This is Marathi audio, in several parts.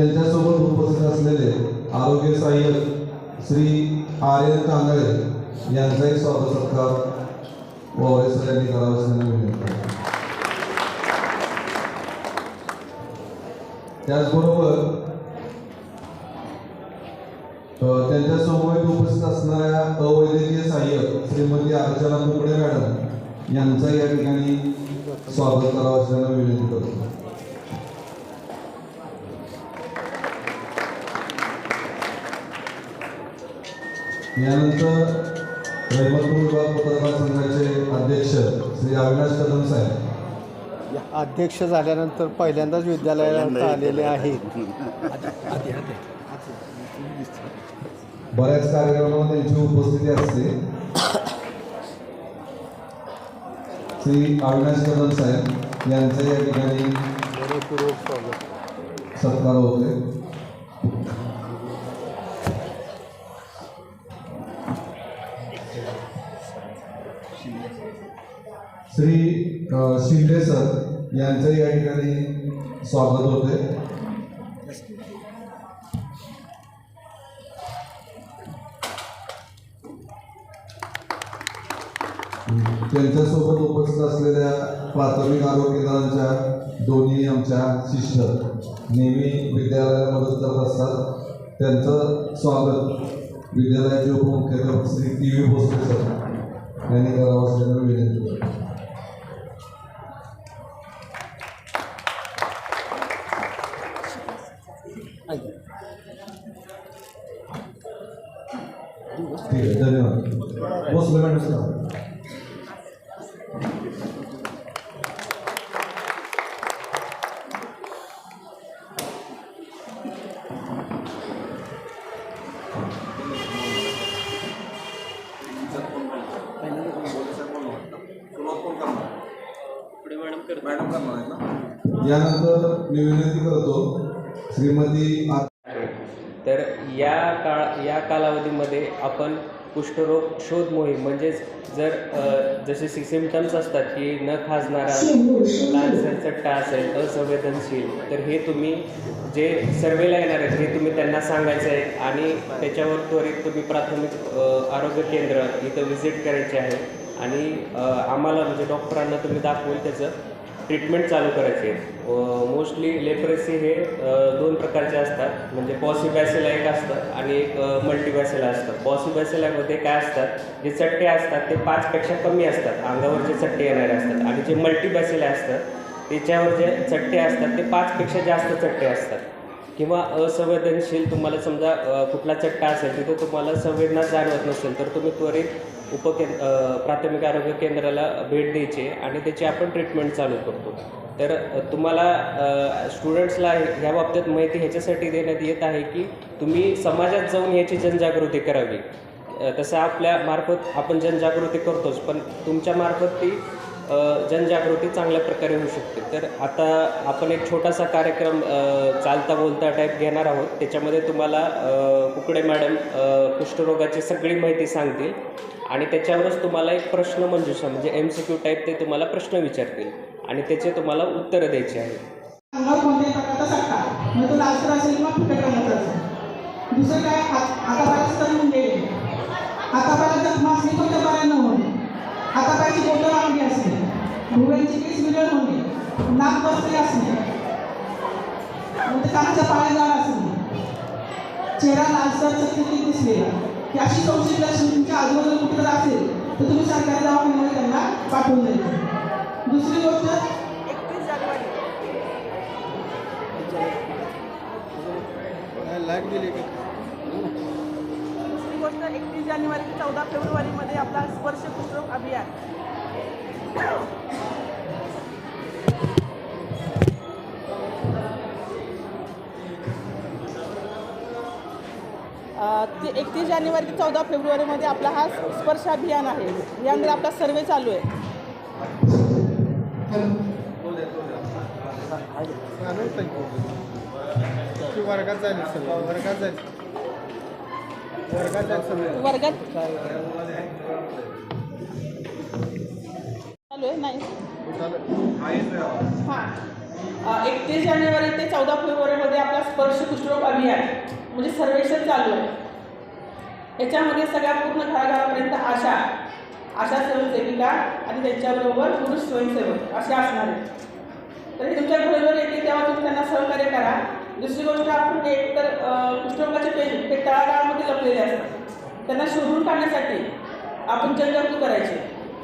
त्यांच्यासोबत उपस्थित असलेले आरोग्य सहाय्यक श्री आर्यन कांदळे यांचाही स्वागत सत्कार वावरे सर यांनी करावा असं विनंती त्याचबरोबर अ, उपस्थित असणाऱ्या अवैद्यकीय सहाय्यक श्रीमती अर्चना कुकडे मॅडम यांचा या ठिकाणी स्वागत करावं असल्यानं विनंती करतो. यानंतर रहिमतपूर विभाग पत्रकार संघाचे अध्यक्ष श्री अविनाश कदम साहेब. या अध्यक्ष झाल्यानंतर पहिल्यांदाच विद्यालयात आलेले आहेत. बऱ्याच कार्यक्रमामध्ये त्यांची उपस्थिती असते. श्री अविनाश कदम साहेब यांचं या ठिकाणी सत्कार होते श्री शिंदे सर यांचं या ठिकाणी स्वागत होते त्यांच्यासोबत उपस्थित असलेल्या प्राथमिक आरोग्य केंद्रांच्या दोन्ही आमच्या शिष्य नेहमी विद्यालयाला मदत करत असतात. त्यांचं स्वागत विद्यालयाचे उपमुख्याध्यापक Shri T V Bhosale sir यांनी करावं असं विनंती करतो. ठीक आहे धन्यवाद भोसले मॅडम यानंतर मी विनंती करतो श्रीमती तर या काळ या कालावधीमध्ये आपण कुष्ठरोग शोध मोहीम म्हणजेच जर जसे सी सिमटम्स असतात की न खाजणारा लालसर चट्टा असेल असंवेदनशील तर हे तुम्ही जे सर्वेला येणार आहेत हे तुम्ही त्यांना सांगायचं आहे आणि त्याच्यावर त्वरित तुम्ही प्राथमिक आरोग्य केंद्र इथं व्हिजिट करायचे आहे. आणि आम्हाला म्हणजे डॉक्टरांना तुम्ही दाखवून त्याचं ट्रीटमेंट चालू करायची आहे. मोस्टली लेप्रेसी हे दोन प्रकारचे असतात. म्हणजे पॉसिबॅसिला एक असतं आणि एक मल्टीबॅसेला असतं. पॉसिबॅसिलामध्ये काय असतात? जे चट्टे असतात ते पाचपेक्षा कमी असतात. अंगावर जे चट्टे येणारे असतात आणि जे मल्टीबॅसिला असतात त्याच्यावर जे चट्टे असतात ते पाचपेक्षा जास्त चट्टे असतात. किंवा असंवेदनशील तुम्हाला समजा कुठला चट्टा असेल तिथे तुम्हाला संवेदना जाणवत नसेल तर तुम्ही त्वरित उपकें प्राथमिक आरोग्य केंद्राला भेट द्यायची आहे आणि त्याची आपण ट्रीटमेंट चालू करतो. तर तुम्हाला स्टुडंट्सला ह्या बाबतीत माहिती ह्याच्यासाठी देण्यात येत आहे की तुम्ही समाजात जाऊन याची जनजागृती करावी. तसं आपल्या मार्फत आपण जनजागृती करतोच पण तुमच्या मार्फत ती जनजागृती चांगल्या प्रकारे होऊ शकते. तर आता आपण एक छोटासा कार्यक्रम चालता बोलता टाईप घेणार आहोत. त्याच्यामध्ये तुम्हाला कुकडे मॅडम कुष्ठरोगाची सगळी माहिती सांगतील आणि त्याच्यावरच तुम्हाला एक प्रश्न मंजुषा म्हणजे एम सी क्यू टाईप ते तुम्हाला प्रश्न विचारतील आणि त्याचे तुम्हाला उत्तरं द्यायची आहे दुसरं काय? हातापायाची बोटं लांबी असणे भुवयांची केस विरळ होणे नाक बसले असणे मग ते कानाच्या पाया जाड असणे चेहरा लालसर चकचकीत दिसलेला की अशी संशयित लक्षणे तुमच्या आजूबाजूला कुठं असेल तर तुम्ही सरकारी दवाखान्यामध्ये त्यांना पाठवून द्यायचं. दुसरी गोष्ट लाइट गेली का? ऑगस्ट एकतीस जानेवारी ते चौदा फेब्रुवारीमध्ये आपला स्पर्श कुष्ठरोग अभियान. ते एकतीस जानेवारी ते चौदा फेब्रुवारीमध्ये आपला हा स्पर्श अभियान आहे. यामध्ये आपला सर्वे चालू आहे. वर्गात जाईल वर्गात जाईल वर्गात? चालू आहे? नाही. हां. एकतीस जानेवारी ते चौदा फेब्रुवारीमध्ये आपला स्पर्श कुष्ठरोग अभियान म्हणजे सर्वेक्षण चालू आहे. याच्यामध्ये सगळ्या पूर्ण घराघरापर्यंत आशा आशा स्वयंसेविका आणि त्यांच्याबरोबर पुरुष स्वयंसेवक असे असणार आहेत. तर हे तुमच्या घरोघर येते तेव्हा तुम्ही त्यांना सहकार्य करा. दुसरी गोष्ट आपण एक तर अं, कुष्ठरोगाचे पेशंट तळागाळामध्ये लपलेले असतात. त्यांना शोधून काढण्यासाठी आपण जनजागृती करायची.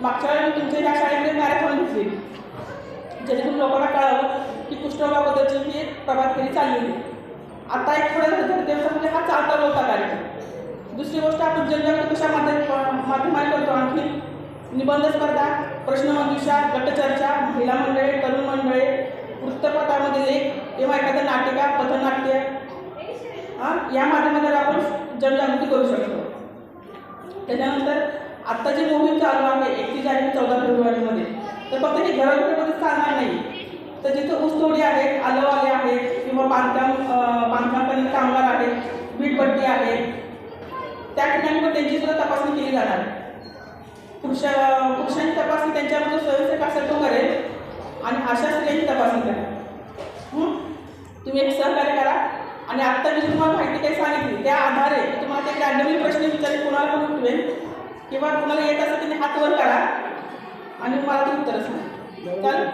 मागच्या वेळेला मी तुमच्या त्या शाळेमध्ये मॅरेथॉन घेतली. जेणेकरून लोकांना कळावं की कुष्ठरोगाबद्दलची ही एक प्रभात चाललेली आता एक थोड्या थोड्या दिवसामध्ये हा चालता होता कार्यक्रम. दुसरी गोष्ट आपण जनजागृती कशा माध्यम माध्यमाने करतो आणखी? निबंध स्पर्धा प्रश्नमंजुषा गटचर्चा महिला मंडळे तरुण मंडळे वृत्तपत्रामध्ये लेख किंवा एखादं नाटिका पथनाट्य हां या माध्यमाद्वारे आपण जनजागृती करू शकतो. त्याच्यानंतर आत्ता जी मोहीम चालू आहे एकतीस जानेवारी चौदा फेब्रुवारीमध्ये तर फक्त हे घरोघरीमध्ये चालणार नाही. तर जिथं ऊसतोडी आहेत आलंवाले आहेत किंवा बांधकाम अं, बांधकाम कामगार आहेत वीटभट्टी आहे त्या ठिकाणी पण त्यांची सुद्धा तपासणी केली जाणार. आहे पुरुष पुरुषांची तपासणी त्यांच्यामध्ये स्वयंसेवक असेल तो करेल आणि अशा स्त्रियांची तपासणी करेल. तुम्ही एक सहकार्य करा. आणि आत्ता मी तुम्हाला माहिती काही सांगितली त्या आधारे तुम्हाला ते रॅन्डमली प्रश्न विचारेल कोणाला पण उठवेल किंवा कुणाला येत असेल त्यांनी हातवर करा आणि मला ते उत्तर सांगा चालेल?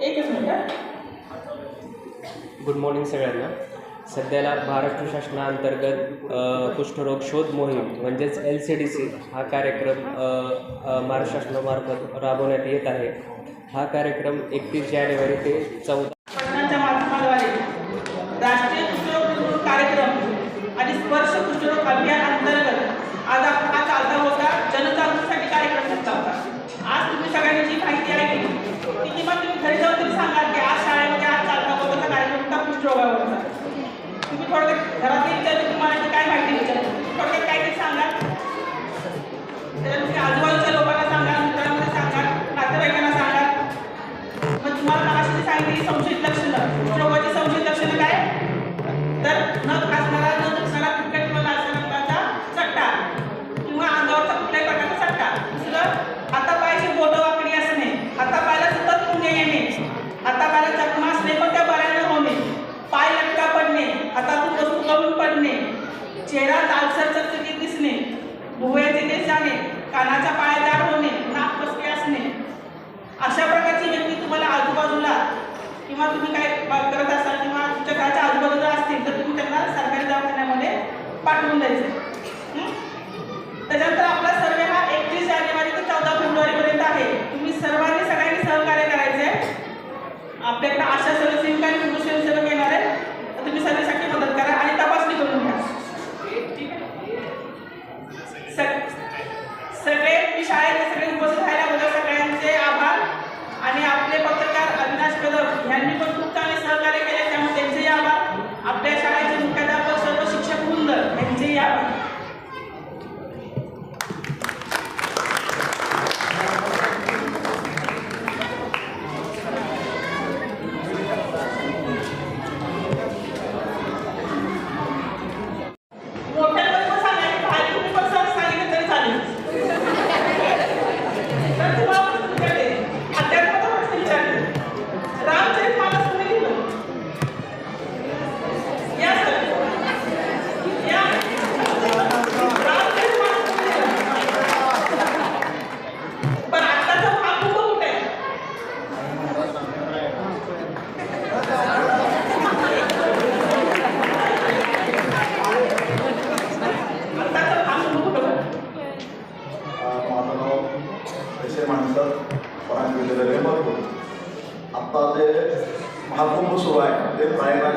एकच मिनिट गुड मॉर्निंग सगळ्यांना. सध्याला महाराष्ट्र शासनाअंतर्गत कुष्ठरोग शोध मोहीम म्हणजेच एल सी डी सी हा कार्यक्रम महाराष्ट्र शासनामार्फत राबवण्यात येत आहे. हा कार्यक्रम एकतीस जानेवारी ते चौदा किंवा तुम्ही काय करत असाल किंवा तुमच्या घराच्या आजूबाजूला असतील तर तुम्ही त्यांना सरकारी दवाखान्यामध्ये पाठवून द्यायचं. त्याच्यानंतर आपला सर्वे हा एकतीस जानेवारी ते चौदा फेब्रुवारीपर्यंत आहे. तुम्ही सर्वांनी सगळ्यांनी सहकार्य करायचं आहे आपल्याकडे आशा स्वयंसेविका आणि पुरुष स्वयंसेवक येणार आहे तर तुम्ही सर्वेसाठी मदत करा आणि तपासणी करून घ्या ठीक आहे सग- सगळे मी शाळेत सगळे उपस्थित राहिल्याबद्दल सगळ्यांचे आभार आणि आपले पत्रकार अविनाश कदम यांनी पण खूप चांगले सहकार्य केले त्यामुळे त्यांचेही आभार आपल्या शाळेचे मुख्याध्यापक सर्व शिक्षक वृंद यांचेही आभार मोठ्यांवर पण सांगायचं बाहेर तुम्ही पण सहज सांगितलं तरी चालेल तर तुम्हाला पण तुमच्याकडे अध्यात्माचा प्रश्न विचारले रामचरित मानस तुम्ही लिहिलं या सर या रामचरित मानस तुम्ही लिहिलं पण आत्ताचा भाग कुठं कुठे आहे आत्ताचा भाग कुठं कुठं आहे माझं नाव पैसे माणसं परांग विद्यालय भरपूर आत्ता जे महाकुंभ सुरू आहे ते प्रयागराज